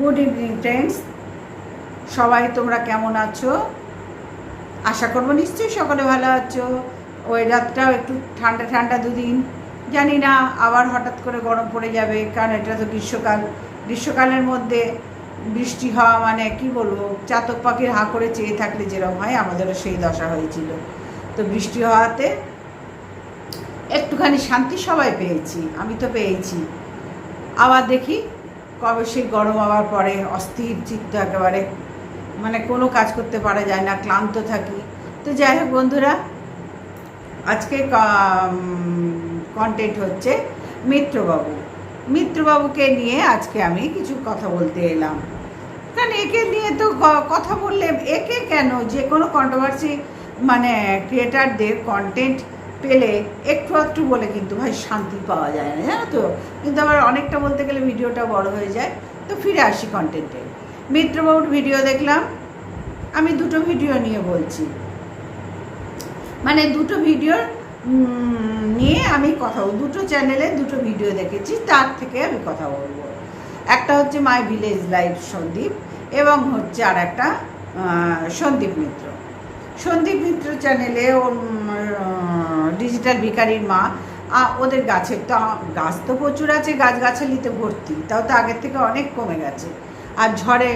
Good evening friends সবাই তোমরা কেমন আছো? আশা করব নিশ্চয়ই সকলে ভালো আছো। ওয়েদারটাও একটু ঠান্ডা ঠান্ডা দুদিন। জানি না, আবার হঠাৎ করে গরম পড়ে যাবে, কারণ এটা তো গ্রীষ্মকাল। গ্রীষ্মকালের মধ্যে বৃষ্টি হওয়া মানে কি বলব, চাতক পাখির হাঁ করে চেয়ে থাকলে যেরকম হয়, আমাদেরও সেই দশা হয়েছিল। তো বৃষ্টি হওয়াতে একটুখানি শান্তি সবাই পেয়েছি, আমি তো পেয়েছি। আবার দেখি কবে সেই গরম আবার পরে অস্থির চিত্ত একেবারে মানে কোনো কাজ করতে পারা যায় না, ক্লান্ত থাকি। তো যাই হোক বন্ধুরা, আজকে কন্টেন্ট হচ্ছে মিত্রবাবু। মিত্রবাবুকে নিয়ে আজকে আমি কিছু কথা বলতে এলাম। কারণ একে নিয়ে তো কথা বললে একে কেন? যে কোনো কন্ট্রোভার্সি মানে ক্রিয়েটারদের কন্টেন্ট পেলে একটু একটু বলে কিন্তু ভাই শান্তি পাওয়া যায় না, জানো তো? কিন্তু আবার অনেকটা বলতে গেলে ভিডিওটা বড় হয়ে যায়। তো ফিরে আসি কন্টেন্টে মিত্রবাবুর ভিডিও দেখলাম। আমি দুটো ভিডিও নিয়ে বলছি। মানে দুটো ভিডিও নিয়ে আমি কথা বলব। দুটো চ্যানেলে দুটো ভিডিও দেখেছি, তার থেকে আমি কথা বলব। একটা হচ্ছে মাই ভিলেজ লাইফ সন্দীপ এবং হচ্ছে আর একটা সন্দীপ মিত্র। সন্দীপ মিত্র চ্যানেলে ওর ডিজিটাল ভিকারির মা ওদের গাছের তো, গাছ তো প্রচুর আছে, গাছগাছালিতে ভর্তি, তাও তো আগের থেকে অনেক কমে গেছে। আর ঝড়ে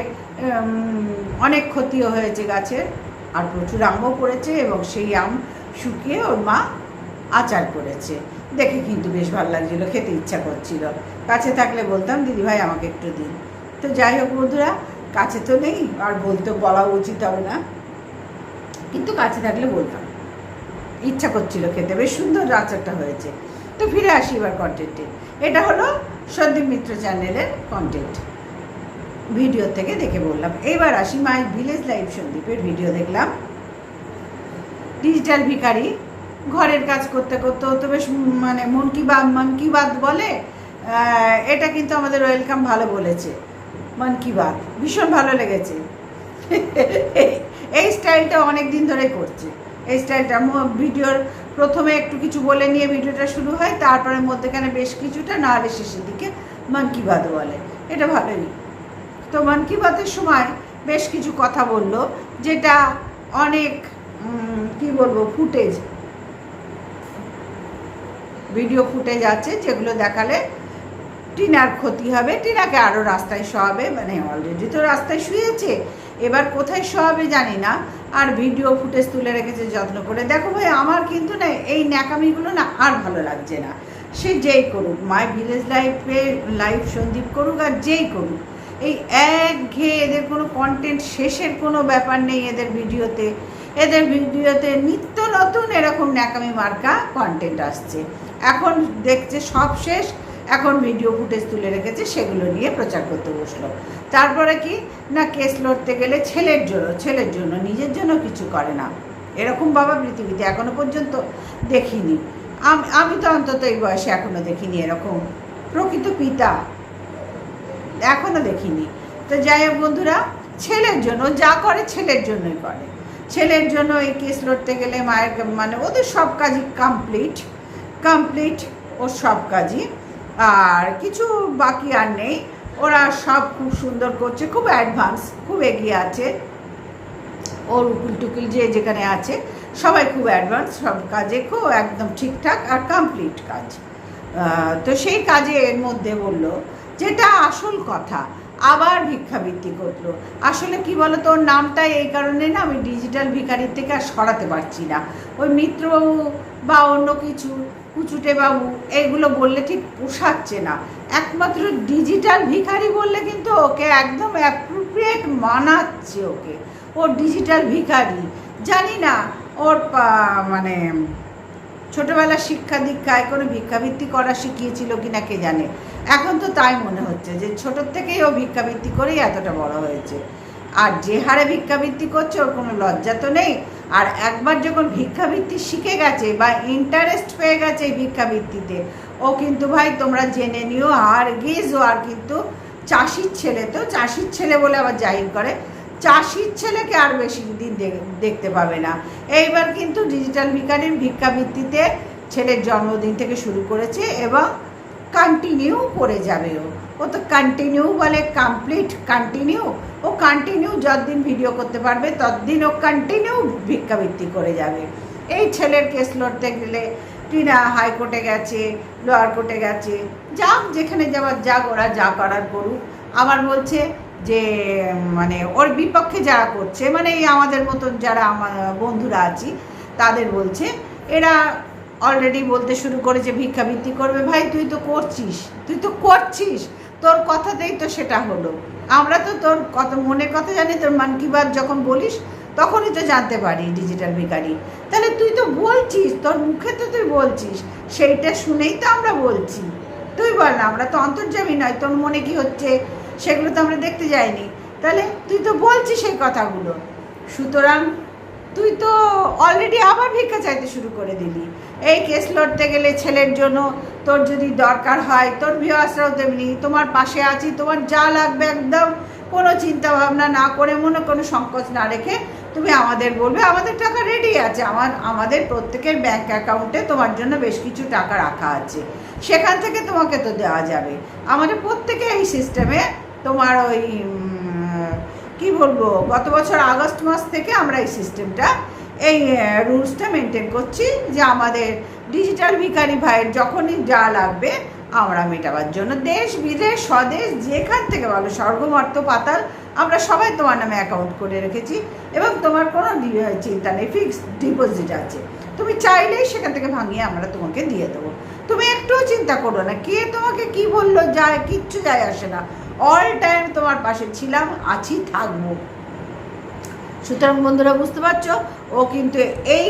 অনেক ক্ষতিও হয়েছে গাছের আর প্রচুর আমও পড়েছে এবং সেই আম শুকিয়ে ওর মা আচার করেছে। দেখে কিন্তু বেশ ভালো লাগছিল, খেতে ইচ্ছা করছিল। কাছে থাকলে বলতাম, দিদি ভাই, আমাকে একটু দিন। তো যাই হোক বন্ধুরা, কাছে তো নেই, আর বলতে বলা উচিত হবে না। কিন্তু কাছে থাকলে বলতাম। ইচ্ছা করছিল খেতে, বেশ সুন্দর আচারটা হয়েছে। তো ফিরে আসি এবার কন্টেন্টে এটা হলো সন্দীপ মিত্র চ্যানেলের কন্টেন্ট ভিডিও থেকে দেখে বললাম। এবার আসি মাই ভিলেজ লাইফ সন্দীপের ভিডিও দেখলাম। ডিজিটাল ভিখারি, ঘরের কাজ করতে করতে তো বেশ মানে মন কি বাদ মন কি বাদ বলে এটা কিন্তু আমাদের ওয়েলকাম ভালো বলেছে। মন কি বাত, ভীষণ ভালো লেগেছে। এই স্টাইলটা অনেক দিন ধরে করছে। এই স্টাইলটা। ভিডিওর প্রথমে একটু কিছু বলে নিয়ে ভিডিওটা শুরু হয়, তারপরে মধ্যেখানে বেশ কিছুটা না হলে শেষের দিকে মন কি বাত বলে। এটা ভালোই। তো মন কি বাতের সময় বেশ কিছু কথা বলল, যেটা অনেক কি বলব, ফুটেজ। ভিডিও ফুটেজ আছে যেগুলো দেখালে টিনার ক্ষতি হবে, টিনাকে আরও রাস্তায় শোয়াবে। মানে অলরেডি তো রাস্তায় শুয়েছে, এবার কোথায় শোয়াবে জানি না। আর ভিডিও ফুটেজ তুলে রেখেছে, যত্ন করে। দেখো ভাই, আমার কিন্তু না এই ন্যাকামিগুলো না আর ভালো লাগছে না। সে যেই করুক মাই ভিলেজ লাইফে লাইফ সন্দীপ করুক আর যেই করুক, এই এক ঘেয়ে এদের কোনো কন্টেন্ট শেষের কোনো ব্যাপার নেই এদের ভিডিওতে। এদের ভিডিওতে নিত্য নতুন এরকম ন্যাকামি মার্কা কন্টেন্ট আসছে। এখন দেখছে সব শেষ এখন ভিডিও ফুটেজ তুলে রেখেছে, সেগুলো নিয়ে প্রচার করতে বসল। তারপরে কি? না কেস লড়তে গেলে ছেলের জন্য ছেলের জন্য, নিজের জন্য কিছু করে না। এরকম বাবা পৃথিবীতে এখনও পর্যন্ত দেখিনি। আম- তো অন্তত এই বয়সে এখনও দেখিনি এরকম। প্রকৃত পিতা এখনও দেখিনি। তো যাই হোক বন্ধুরা, ছেলের জন্য, যা করে ছেলের জন্যই করে। ছেলের জন্য এই কেস লড়তে গেলে মায়ের মানে ওদের সব কাজই কমপ্লিট কমপ্লিট ওর সব কাজই। আর কিছু বাকি আর নেই। ওরা সব খুব সুন্দর করছে, খুব অ্যাডভান্স খুব এগিয়ে আছে। ওর উকুল টুকুল যে যেখানে আছে, সবাই খুব অ্যাডভান্স সব কাজে খুব একদম ঠিকঠাক আর কমপ্লিট কাজ। তো সেই কাজে এর মধ্যে বলল, যেটা আসল কথা, আবার ভিক্ষাবৃত্তি করল আসলে কি বলো তো ওর নামটা এই কারণে না, আমি ডিজিটাল ভিখারির থেকে আর সরাতে পারছি না। ওই মিত্রবাবু বা অন্য কিছু কুচুটে বাবু এইগুলো বললে ঠিক পোষাচ্ছে না। একমাত্র ডিজিটাল ভিখারি বললে কিন্তু ওকে একদম অ্যাপ্রোপ্রিয়েট মানাচ্ছে ওকে। ও ডিজিটাল ভিখারি। জানি না, ওর মানে ছোটবেলার শিক্ষা দীক্ষায় কোনো ভিক্ষাবৃত্তি করা শিখিয়েছিল কি না কে জানে। এখন তো তাই মনে হচ্ছে যে ছোটোর থেকেই ও ভিক্ষাবৃত্তি করেই এতটা বড় হয়েছে। আর যে হারে ভিক্ষাবৃত্তি করছে, ওর কোনো লজ্জা তো নেই। আর একবার যখন ভিক্ষাবৃত্তি শিখে গেছে বা ইন্টারেস্ট পেয়ে গেছে এই ভিক্ষাবৃত্তিতে, ও কিন্তু ভাই তোমরা জেনে নিও আর গিজ ও আর কিন্তু চাষির ছেলে তো, চাষির ছেলে বলে আবার জাহির করে, চাষির ছেলেকে আর বেশি দিন দেখতে পাবে না। এইবার কিন্তু ডিজিটাল ভিকারির ভিক্ষাবৃত্তিতে ছেলের জন্মদিন থেকে শুরু করেছে এবং কন্টিনিউ করে যাবে ও। ও তো কন্টিনিউ বলে কমপ্লিট কন্টিনিউ ও কন্টিনিউ যতদিন ভিডিও করতে পারবে, ততদিন ও কন্টিনিউ ভিক্ষাবৃত্তি করে যাবে। এই ছেলের কেস লড়তে গেলে টিনা হাইকোর্টে গেছে লোয়ার কোর্টে গেছে, যাক যেখানে যাওয়ার যাক, ওরা যা করার করুক। আবার বলছে যে মানে ওর বিপক্ষে যারা করছে মানে এই আমাদের মতন যারা আমার বন্ধুরা আছি, তাদের বলছে, এরা অলরেডি বলতে শুরু করেছে, ভিক্ষাবৃত্তি করবে, ভাই তুই তো করছিস, তুই তো করছিস। তোর কথাতেই তো সেটা হলো। আমরা তো তোর কত, মনের কথা জানি, তোর মান কি বাত যখন বলিস, তখনই তো জানতে পারি ডিজিটাল ভিকারি তাহলে তুই তো বলছিস, তোর মুখে তো তুই বলছিস, সেইটা শুনেই তো আমরা বলছি। তুই বল না, আমরা তো অন্তর্যামী নয়, তোর মনে কি হচ্ছে, সেগুলো তো আমরা দেখতে যাইনি। তাহলে তুই তো বলছিস সেই কথাগুলো। সুতরাং তুই তো অলরেডি আবার ভিক্ষা চাইতে শুরু করে দিলি। এই কেস লড়তে গেলে ছেলের জন্য তোর যদি দরকার হয়, তোর ভিওয়াসরাও তেমনি তোমার পাশে আছি, তোমার যা লাগবে একদম কোনো চিন্তা ভাবনা না করে, মনে কোনো সংকোচ না রেখে তুমি আমাদের বলবে, আমাদের টাকা রেডি আছে, আমার, আমাদের প্রত্যেকের ব্যাংক অ্যাকাউন্টে তোমার জন্য বেশ কিছু টাকা রাখা আছে। সেখান থেকে তোমাকে তো দেওয়া যাবে। আমাদের প্রত্যেকে এই সিস্টেমে তোমার ওই কি বলব, গত বছর আগস্ট মাস থেকে আমরা এই সিস্টেমটা এই রুলসটা মেনটেন করছি যে আমাদের ডিজিটাল ভিকারি ভাইয়ের যখনই যা লাগবে আমরা মেটাবার জন্য দেশ, বিদেশ, স্বদেশ, যেখান থেকে ভালো স্বর্গমর্ত পাতাল, আমরা সবাই তোমার নামে অ্যাকাউন্ট করে রেখেছি এবং তোমার কোনো চিন্তা নেই ফিক্সড ডিপোজিট আছে। তুমি চাইলেই সেখান থেকে ভাঙিয়ে আমরা তোমাকে দিয়ে দেবো। তুমি একটুও চিন্তা করো না, কে তোমাকে কি বলল, যায়, কিচ্ছু যায় আসে না। অল টাইম তোমার পাশে ছিলাম, আছি, থাকব। সুতরাং বন্ধুরা বুঝতে পারছ, ও কিন্তু এই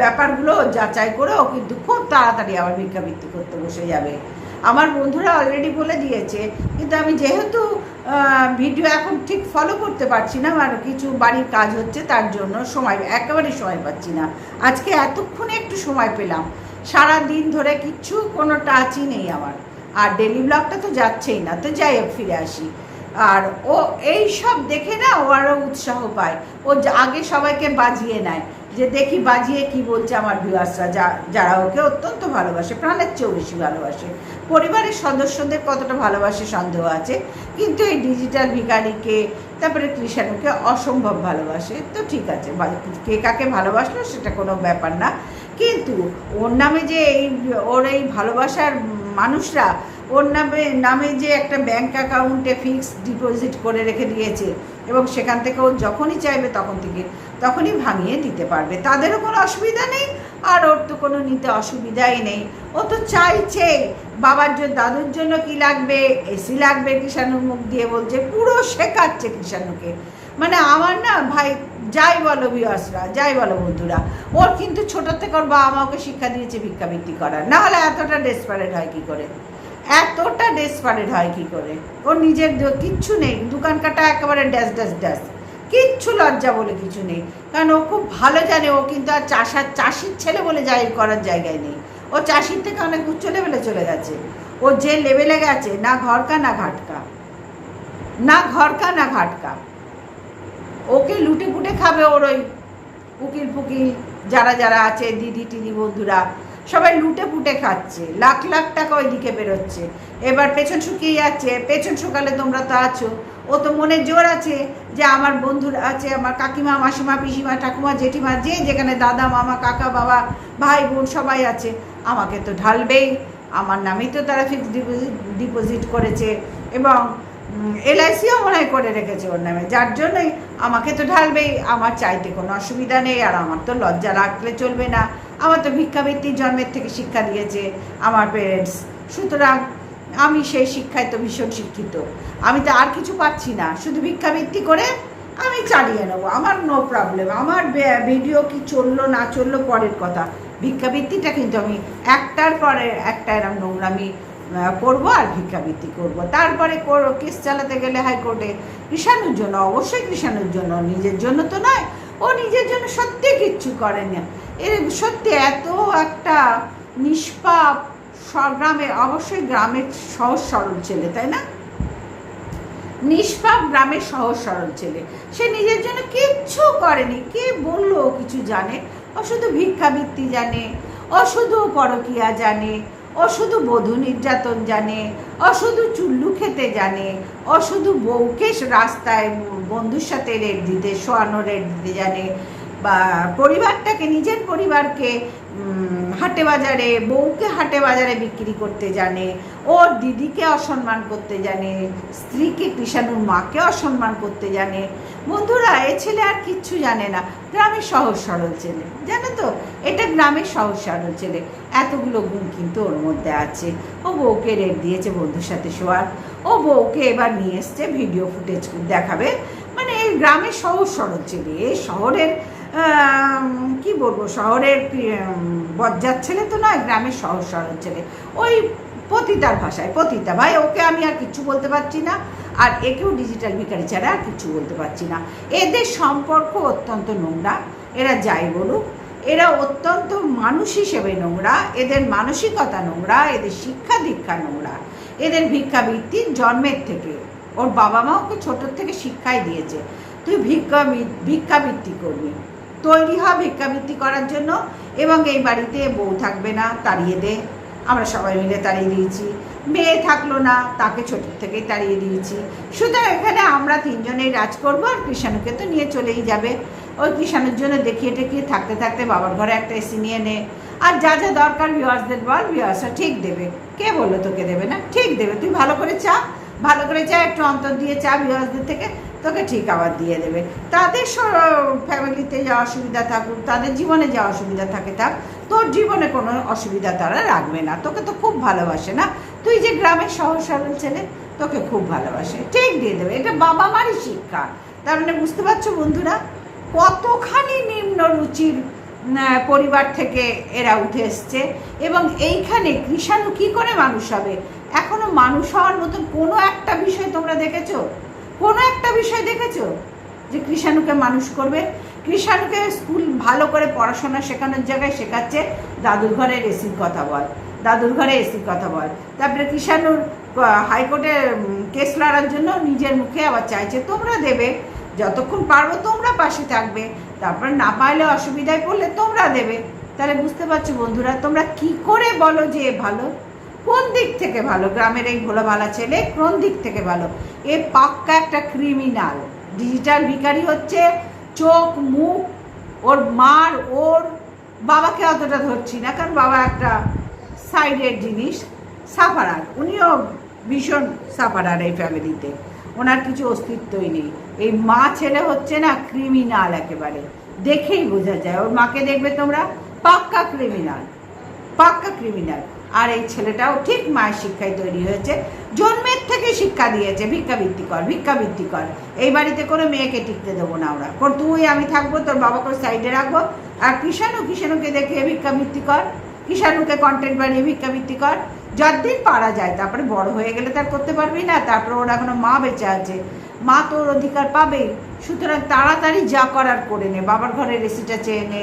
ব্যাপারগুলো যাচাই করে ও কিন্তু খুব তাড়াতাড়ি আবার ভিক্ষাবৃত্তি করতে বসে যাবে। আমার বন্ধুরা অলরেডি বলে দিয়েছে, কিন্তু আমি যেহেতু ভিডিও এখন ঠিক ফলো করতে পারছি না আর কিছু বাড়ির কাজ হচ্ছে তার জন্য সময় একেবারে সময় পাচ্ছি না। আজকে এতক্ষণে একটু সময় পেলাম। সারা দিন ধরে কিচ্ছু কোনো টাচই নেই আমার। আর ডেলি ব্লগটা তো যাচ্ছেই না, তো যাই হোক, ফিরে আসি। আর ও এই সব দেখে না ও আরও উৎসাহ পায়। ও আগে সবাইকে বাজিয়ে নেয় যে দেখি বাজিয়ে কি বলছে আমার ভিউয়ার্সরা যা যারা ওকে অত্যন্ত ভালোবাসে, প্রাণের চেয়েও বেশি ভালোবাসে। পরিবারের সদস্যদের কতটা ভালোবাসে সন্দেহ আছে, কিন্তু এই ডিজিটাল ভিকারিকে তারপরে কৃষাণুকে অসম্ভব ভালোবাসে। তো ঠিক আছে কে কাকে ভালোবাসলো সেটা কোনো ব্যাপার না। কিন্তু ওর নামে যে এই ওর এই ভালোবাসার মানুষরা ওর নামে নামে যে একটা ব্যাংক অ্যাকাউন্টে ফিক্সড ডিপোজিট করে রেখে দিয়েছে এবং সেখান থেকে ও যখনই চাইবে তখন থেকে তখনই ভাঙিয়ে দিতে পারবে। তাদেরও কোনো অসুবিধা নেই, আর ওর তো কোনো নিতে অসুবিধাই নেই। ও তো চাইছে, বাবার জন্য দাদুর জন্য কি লাগবে? এসি লাগবে কৃষাণুর মুখ দিয়ে বলছে, পুরো শেখাচ্ছে কৃষাণুকে। মানে আমার না ভাই, যাই বলো বিয়াসরা যাই বলো বন্ধুরা, ওর কিন্তু ছোটোর থেকে ওর বাবা মা ওকে শিক্ষা দিয়েছে ভিক্ষাবৃত্তি করার। না হলে এতটা ডেসপারেট হয় কি করে? এতটা ডেসপারেট হয় কি করে? ওর নিজের কিচ্ছু নেই, দোকান কাটা একেবারে ড্যাশ ড্যাস ড্যাস কিচ্ছু লজ্জা বলে কিছু নেই। কারণ ও খুব ভালো জানে, ও কিন্তু আর চাষার চাষির ছেলে বলে জাহির করার জায়গায় নেই। ও চাষির থেকে অনেক উচ্চ লেভেলে চলে গেছে। ও যে লেভেলে গেছে, না ঘরকা, না ঘাটকা। না ঘরকা, না ঘাটকা। ওকে লুটে পুটে খাবে ওর ওই উকিল ফুকিল যারা যারা আছে দিদি টিদি বন্ধুরা। সবাই লুটে পুটে খাচ্ছে, লাখ লাখ টাকা ওইদিকে বেরোচ্ছে। এবার পেছন শুকিয়ে যাচ্ছে, পেছন শুকালে তোমরা তো আছো। ও তো মনে জোর আছে যে আমার বন্ধুরা আছে, আমার কাকিমা, মাসিমা, পিসিমা, ঠাকুমা, জেঠিমা, যে যেখানে দাদা, মামা, কাকা, বাবা, ভাই, বোন সবাই আছে, আমাকে তো ঢালবেই। আমার নামেই তো তারা ফিক্সড ডিপোজিট ডিপোজিট করেছে এবং এলআইসিও মনে হয় করে রেখেছে ওর নামে। যার জন্যই আমাকে তো ঢালবেই, আমার চাইতে কোনো অসুবিধা নেই, আর আমার তো লজ্জা রাখলে চলবে না। আমার তো ভিক্ষাবৃত্তি জন্মের থেকে শিক্ষা দিয়েছে আমার পেরেন্টস সুতরাং আমি সেই শিক্ষায় তো ভীষণ শিক্ষিত। আমি তো আর কিছু পাচ্ছি না। শুধু ভিক্ষাবৃত্তি করে আমি চালিয়ে নেব। আমার নো প্রবলেম আমার ভিডিও কি চলল, না চলল, পরের কথা। ভিক্ষাবৃত্তিটা কিন্তু আমি একটার পরে একটা এরম নোংরামি করব আর ভিক্ষাবৃত্তি করব। তারপরে কেস চালাতে গেলে হাইকোর্টে কৃষাণুর জন্য, অবশ্যই কৃষাণুর জন্য, নিজের জন্য তো নয় ও নিজের জন্য সত্যি কিচ্ছু করে না এর সত্যি এত একটা নিষ্পাপ গ্রামে, অবশ্যই গ্রামের সহজ সরল ছেলে, তাই না? নিষ্পাপ গ্রামের সহজ সরল ছেলে। সে নিজের জন্য কিচ্ছু করেনি। কে বলল কিছু জানে? ও শুধু ভিক্ষাবৃত্তি জানে, ও শুধু পরকিয়া জানে ও ও শুধু বধূ নির্যাতন জানে, অশুধু শুধু চুল্লু খেতে জানে, অশুধু শুধু বউকে রাস্তায় বন্ধুর সাথে রেট দিতে, শোয়ানো রেট দিতে জানে, বা পরিবারটাকে, নিজের পরিবারকে হাটে বাজারে, বউকে হাটে বাজারে বিক্রি করতে জানে, ওর দিদিকে অসম্মান করতে জানে, স্ত্রীকে কৃষাণুর মাকে অসম্মান করতে জানে। বন্ধুরা, এ ছেলে আর কিচ্ছু জানে না। গ্রামের সহজ সরল ছেলে, জানো তো? এটা গ্রামের সহজ সরল ছেলে। এতগুলো গুণ কিন্তু ওর মধ্যে আছে। ও বউকে রেট দিয়েছে বন্ধুর সাথে শোয়ার। ও বউকে এবার নিয়ে এসছে ভিডিও ফুটেজ দেখাবে। মানে এই গ্রামের সহজ সরল ছেলে, এই শহরের কি বলব শহরের উম, বজ্জাত ছেলে তো নয় গ্রামের সহজ সরল ছেলে। ওই পতিতার ভাষায় পতিতা ভাই ওকে আমি আর কিচ্ছু বলতে পারছি না আর একেও ডিজিটাল ভিকারি ছাড়া আর কিছু বলতে পারছি না। এদের সম্পর্ক অত্যন্ত নোংরা এরা যাই বলুক এরা অত্যন্ত মানুষ হিসেবে নোংরা এদের মানসিকতা নোংরা এদের শিক্ষা দীক্ষা নোংরা। এদের ভিক্ষাবৃত্তি জন্মের থেকে ওর বাবা মা ওকে ছোটোর থেকে শিক্ষাই দিয়েছে। তুই ভিক্ষা ভিক্ষাবৃত্তি করবি। তৈরি হ ভিক্ষাবৃত্তি করার জন্য এবং এই বাড়িতে বউ থাকবে না, তাড়িয়ে দে। আমরা সবাই মিলে তাড়িয়ে দিয়েছি। মেয়ে থাকল না, তাকে ছোটোর থেকেই তাড়িয়ে দিয়েছি। সুতরাং এখানে আমরা তিনজনেই রাজ করব আর কৃষাণুকে তো নিয়ে চলেই যাবে। ওই কৃষাণুর জন্য দেখিয়ে টেকিয়ে থাকতে থাকতে বাবার ঘরে একটা এসি নিয়ে নে। আর যা যা দরকার ভিওয়ার্সদের বল ভিওয়ার্সরা ঠিক দেবে। কে বলল তোকে দেবে না? ঠিক দেবে। তুই ভালো করে চা, ভালো করে চা, একটু অন্তর দিয়ে চা ভিওয়ার্সদের থেকে। তোকে ঠিক আবার দিয়ে দেবে। তাদের ফ্যামিলিতে যা অসুবিধা থাকুক, তাদের জীবনে যা অসুবিধা থাকে থাক, তোর জীবনে কোনো অসুবিধা তারা রাখবে না। তোকে তো খুব ভালোবাসে না? তুই যে গ্রামের সহজ সরল ছেলে, তোকে খুব ভালোবাসে। ঠিক দিয়ে দেবে। এটা বাবা মারই শিক্ষা। তার মানে বুঝতে পারছ বন্ধুরা? কতখানি নিম্ন রুচির পরিবার থেকে এরা উঠে এসছে এবং এইখানে কৃষাণু কি করে মানুষ হবে? এখনও মানুষ হওয়ার মতন কোনো একটা বিষয় তোমরা দেখেছ? কোনো একটা বিষয় দেখেছ? যে কৃষাণুকে মানুষ করবে? কৃষাণুকে স্কুল ভালো করে পড়াশোনা শেখানোর জায়গায় শেখাচ্ছে দাদুর ঘরের এসির কথা বল, দাদুর ঘরে এসির কথা বল। তারপরে কৃষাণুর হাইকোর্টে কেস লড়ার জন্য নিজের মুখে আবার চাইছে, তোমরা দেবে, যতক্ষণ পারব তোমরা পাশে থাকবে, তারপর না পাইলে অসুবিধায় পড়লে তোমরা দেবে। তাহলে বুঝতে পারছ বন্ধুরা, তোমরা কি করে বলো যে ভালো? কোন দিক থেকে ভালো? গ্রামের এই ভোলা ভালা ছেলে কোন দিক থেকে ভালো? এ পাক্কা একটা ক্রিমিনাল ডিজিটাল ভিখারি হচ্ছে, চোখ, মুখ, ওর মার, ওর বাবাকে অতটা ধরছি না, কারণ বাবা একটা সাইডের জিনিস সাফারার উনিও ভীষণ সাফারার এই ফ্যামিলিতে ওনার কিছু অস্তিত্বই নেই। এই মা ছেলে হচ্ছে না ক্রিমিনাল একেবারে। দেখেই বোঝা যায়। ওর মাকে দেখবে তোমরা? পাক্কা ক্রিমিনাল পাক্কা ক্রিমিনাল আর এই ছেলেটাও ঠিক মায়ের শিক্ষায় তৈরি হয়েছে। জন্মের থেকে শিক্ষা দিয়েছে ভিক্ষাবৃত্তি কর ভিক্ষাবৃত্তি কর। এই বাড়িতে কোনো মেয়েকে টিকতে দেবো না ওরা। কোন তুই, আমি থাকব, তোর বাবাকে সাইডে রাখব। আর কিষাণু, কিষাণুকে দেখে ভিক্ষাবৃত্তি কর। কিষাণুকে কন্টেন্ট বানিয়ে ভিক্ষাবৃত্তি কর। যতদিন পারা যায়, তারপরে বড় হয়ে গেলে তার করতে পারবি না। তারপরে ওর এখনও মা বেঁচে আছে। মা তোর অধিকার পাবে সুতরাং তাড়াতাড়ি যা করার করে নে। বাবার ঘরে রেসিটা চেয়ে নে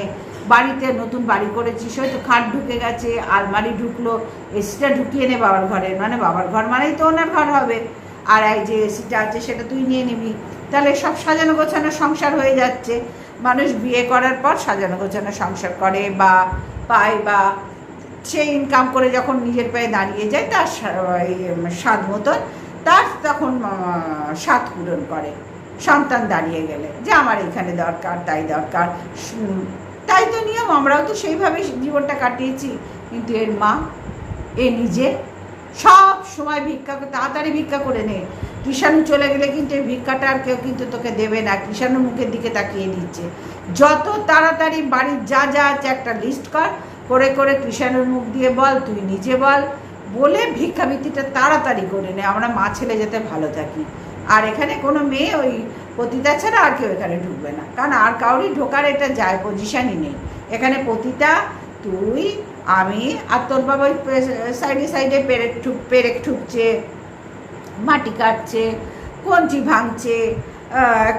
বাড়িতে নতুন বাড়ি করেছিস হয়তো খাট ঢুকে গেছে, আলমারি ঢুকলো এসিটা ঢুকিয়ে নে বাবার ঘরে মানে বাবার ঘর মানেই তো ওনার ঘর হবে। আর এই যে এসিটা আছে সেটা তুই নিয়ে নিবি। তাহলে সব সাজানো গোছানো সংসার হয়ে যাচ্ছে। মানুষ বিয়ে করার পর সাজানো গোছানো সংসার করে বা পায় বা সে ইনকাম করে যখন নিজের পায়ে দাঁড়িয়ে যায়, তার স্বাদ মতন তার তখন স্বাদ পূরণ করে। সন্তান দাঁড়িয়ে গেলে, যে আমার এখানে দরকার, তাই দরকার। তাই তো নিয়ম, আমরাও তো সেইভাবে জীবনটা কাটিয়েছি। কিন্তু এর মা, এ নিজে সব সময় ভিক্ষা তাড়াতাড়ি ভিক্ষা করে নে। কৃষাণু চলে গেলে কিন্তু এই ভিক্ষাটা আর কেউ কিন্তু তোকে দেবে না, কৃষাণু মুখের দিকে তাকিয়ে দিচ্ছে যত তাড়াতাড়ি বাড়ির যা যা আছে একটা লিস্ট কর, করে করে কৃষাণুর মুখ দিয়ে বল, তুই নিজে বল। বলে ভিক্ষাবৃত্তিটা তাড়াতাড়ি করে নে, আমরা মা ছেলে যেতে ভালো থাকি। আর এখানে কোনো মেয়ে ওই পতিতা ছাড়া আর কেউ এখানে ঢুকবে না। কারণ আর কাউরই ঢোকার এটা যায় পজিশানই নেই। এখানে পতিতা, তুই, আমি আর তোর বাবা সাইডে সাইডে পেরেক ঠুক, পেরেক ঠুকছে, মাটি কাটছে, কঞ্চি ভাঙছে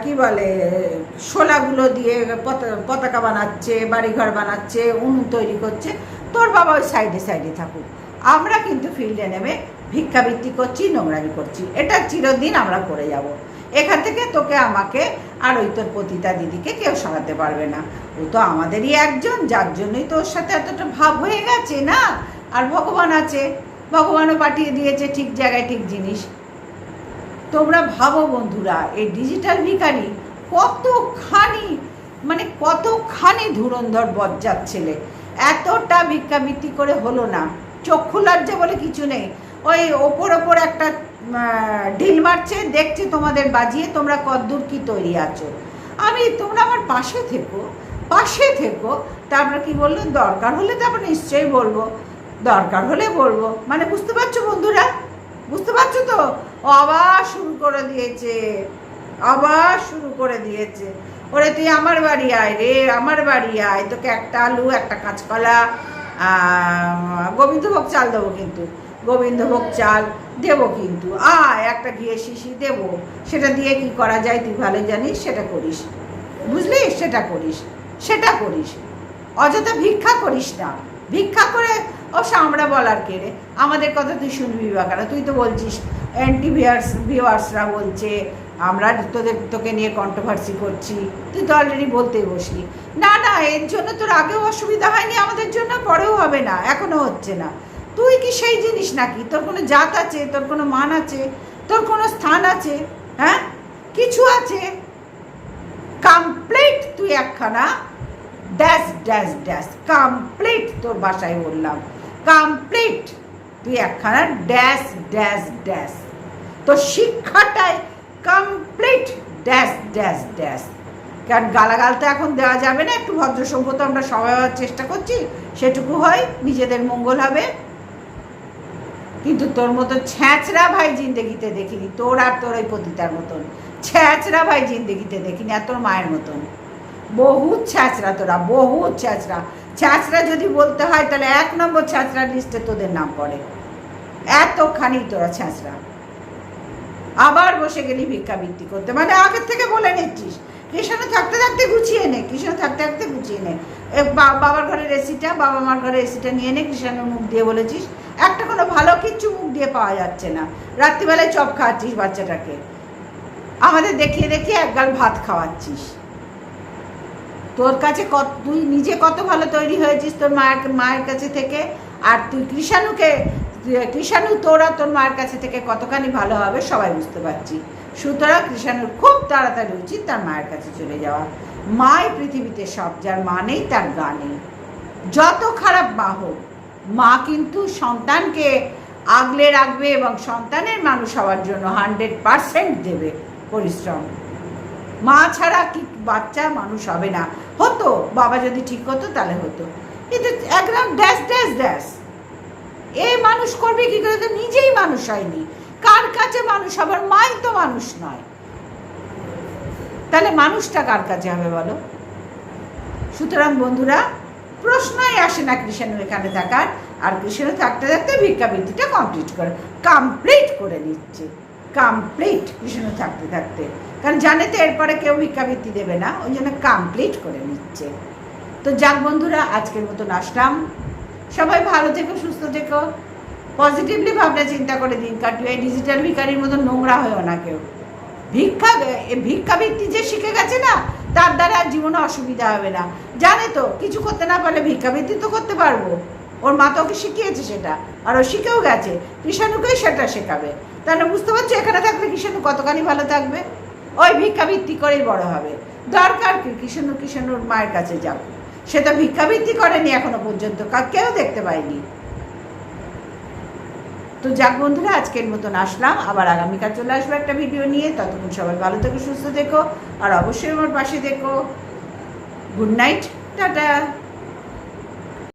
কি বলে, শোলাগুলো দিয়ে পতা- পতাকা বানাচ্ছে, বাড়িঘর বানাচ্ছে, উনুন তৈরি করছে, তোর বাবা ওই সাইডে সাইডে থাকুক। আমরা কিন্তু ফিল্ডে নেমে ভিক্ষাবৃত্তি করছি, নোংরামি করছি। এটা চিরদিন আমরা করে যাব। এখান থেকে তোকে আমাকে আর ওই তোর পতিতা দিদিকে কেউ সরাতে পারবে না। ও তো আমাদেরই একজন, যার জন্যই তোর সাথে এতটা ভাব হয়ে গেছে না? আর ভগবান আছে, ভগবানও পাঠিয়ে দিয়েছে ঠিক জায়গায় ঠিক জিনিস। তোমরা ভাবো বন্ধুরা, এই ডিজিটাল ভিখারি কতখানি মানে কতখানি ধুরন্ধর বজ্জাত ছেলে। এতটা ভিক্ষাবৃত্তি করে হলো না। চক্ষু লজ্জা বলে কিছু নেই। ওই ওপর ওপর একটা ঢিল মারছে, দেখছে তোমাদের বাজিয়ে তোমরা কদ্দূর কি তৈরি আছো। আমি তোমরা আমার পাশে থেকো পাশে থেকো। তারপর কি বলল দরকার হলে তারপর নিশ্চয়ই বলব। দরকার হলে বলব। মানে বুঝতে পারছ বন্ধুরা? বুঝতে পারছ তো? আবার শুরু করে দিয়েছে। আবার শুরু করে দিয়েছে। ওরে, তুই আমার বাড়ি আয় রে, আমার বাড়ি আয়। তোকে একটা আলু, একটা কাঁচকলা গোবিন্দভোগ চাল দেবো কিন্তু। গোবিন্দভোগ চাল দেবো কিন্তু। আয়, একটা ঘিয়ে শিশি দেবো। সেটা দিয়ে কি করা যায় তুই ভালো জানিস, সেটা করিস। বুঝলি? সেটা করিস সেটা করিস। অযথা ভিক্ষা করিস না। ভিক্ষা করে অবশ্য আমরা বলার কে রে? আমাদের কথা তুই শুনবি বা কেন? তুই তো বলছিস অ্যান্টি ভিউয়ার্স ভিউয়ার্সরা বলছে, আমরা তোদের, তোকে নিয়ে কন্ট্রোভার্সি করছি। তুই তো অলরেডি বলতেই বসলি। না না, এর জন্য তোর আগেও অসুবিধা হয়নি আমাদের জন্য, পরেও হবে না, এখনও হচ্ছে না। তুই কি সেই জিনিস নাকি? তোর কোনো জাত আছে? তোর কোনো মান আছে? তোর কোনো স্থান আছে? হ্যাঁ? কিছু আছে? কমপ্লিট তুই একখানা ড্যাশ ড্যাশ ড্যাশ কমপ্লিট তোর ভাষায় বললাম। কমপ্লিট তুই একখানা ড্যাশ ড্যাশ ড্যাশ তোর শিক্ষাটাই কমপ্লিট ড্যাশ ড্যাশ ড্যাশ কারণ গালাগাল তো এখন দেওয়া যাবে না, একটু ভদ্র সভ্যতা আমরা সবাই চেষ্টা করছি, সেটুকু হয়, নিজেদের মঙ্গল হবে। কিন্তু তোর মতো ছ্যাঁচড়া ভাই জিন্দেগিতে দেখিনি। তোর আর তোর ওই পতিতার মতন। ছ্যাঁচড়া ভাই জিন্দেগিতে দেখিনি আর তোর মায়ের মতন। বহুত ছ্যাঁচড়া তোরা, বহুত ছ্যাঁচড়া। ছ্যাঁচড়া যদি বলতে হয়, তাহলে এক নম্বর ছ্যাঁচড়া লিস্টে তোদের নাম পড়ে। এতখানি তোরা ছ্যাঁচড়া। আবার বসে গেলি ভিক্ষাবৃত্তি করতে। মানে আগের থেকে বলে নিচ্ছিস। কৃষ্ণ থাকতে থাকতে গুছিয়ে নে কৃষ্ণ থাকতে থাকতে গুছিয়ে নে। বাবার ঘরের এসিটা বাবা মার ঘরের এসিটা নিয়ে নে, কৃষ্ণের মুখ দিয়ে বলেছিস একটা কোনো ভালো কিচ্ছু মুখ দিয়ে পাওয়া যাচ্ছে না। রাত্রিবেলায় চপ খাওয়াচ্ছিস বাচ্চাটাকে। আমাদের দেখিয়ে দেখিয়ে একগাল ভাত খাওয়াচ্ছিস। তোর কাছে কত, তুই নিজে কত ভালো তৈরি হয়েছিস তোর মায়ের মায়ের কাছে থেকে? আর তুই কৃষাণুকে, কৃষাণু তোরা তোর মায়ের কাছে থেকে কতখানি ভালো হবে সবাই বুঝতে পারছি। সুতরাং কৃষাণুর খুব তাড়াতাড়ি উচিত তার মায়ের কাছে চলে যাওয়া। মাই পৃথিবীতে সব, যার মা নেই তার গা নেই। যত খারাপ মা হোক মা কিন্তু সন্তানকে আগলে রাখবে এবং সন্তানের মানুষ হওয়ার জন্য হান্ড্রেড পারসেন্ট দেবে পরিশ্রম। মা ছাড়া কি বাচ্চা মানুষ হবে না। হতো, বাবা যদি ঠিক হতো তাহলে হতো। কিন্তু একদম ড্যাশ ড্যাশ ড্যাশ। এ মানুষ করবে কি করে? তো নিজেই মানুষ হয়নি। কার কাছে মানুষ আবার মাই তো মানুষ নয়। তাহলে মানুষটা কার কাছে হবে বলো? সুতরাং বন্ধুরা প্রশ্নই আসে না কৃষ্ণ এখানে থাকার। আর কৃষ্ণ থাকতে থাকতে ভিক্ষাবৃত্তিটা কমপ্লিট করে কমপ্লিট করে নিচ্ছে। কমপ্লিট কৃষ্ণ থাকতে থাকতে। কারণ জানে তো এরপরে কেউ ভিক্ষাবৃত্তি দেবে না, ওই জন্য কমপ্লিট করে নিচ্ছে। তো যাক বন্ধুরা, আজকের মতন আসলাম। সবাই ভালো থেকো, সুস্থ থেকো। পজিটিভলি ভাবনা চিন্তা করে দিন কাটিয়ে ডিজিটাল ভিকারির মতো নোংরা হয়েও না কেউ। ভিক্ষা ভিক্ষাবৃত্তি যে শিখে গেছে না তার দ্বারা জীবনে অসুবিধা হবে না। জানে তো, কিছু করতে না পারলে ভিক্ষাবৃত্তি তো করতে পারব। ওর মা তো ওকে শিখিয়েছে সেটা, আর ও শিখেও গেছে। কৃষাণুকেই সেটা শেখাবে। তাহলে বুঝতে পারছ, এখানে থাকলে কৃষাণু কতখানি ভালো থাকবে? ওই ভিক্ষাবৃত্তি করেই বড় হবে। দরকার কি? কৃষাণু কৃষাণুর মায়ের কাছে যাও সে তো ভিক্ষাবৃত্তি করেনি এখনও পর্যন্ত কেউ দেখতে পায়নি। তো যাক বন্ধুরা, আজকের মতন আসলাম। আবার আগামীকাল চলে আসব একটা ভিডিও নিয়ে। ততক্ষণ সবাই ভালো থেকো, সুস্থ দেখো আর অবশ্যই আমার পাশে দেখো গুড নাইট টাটা।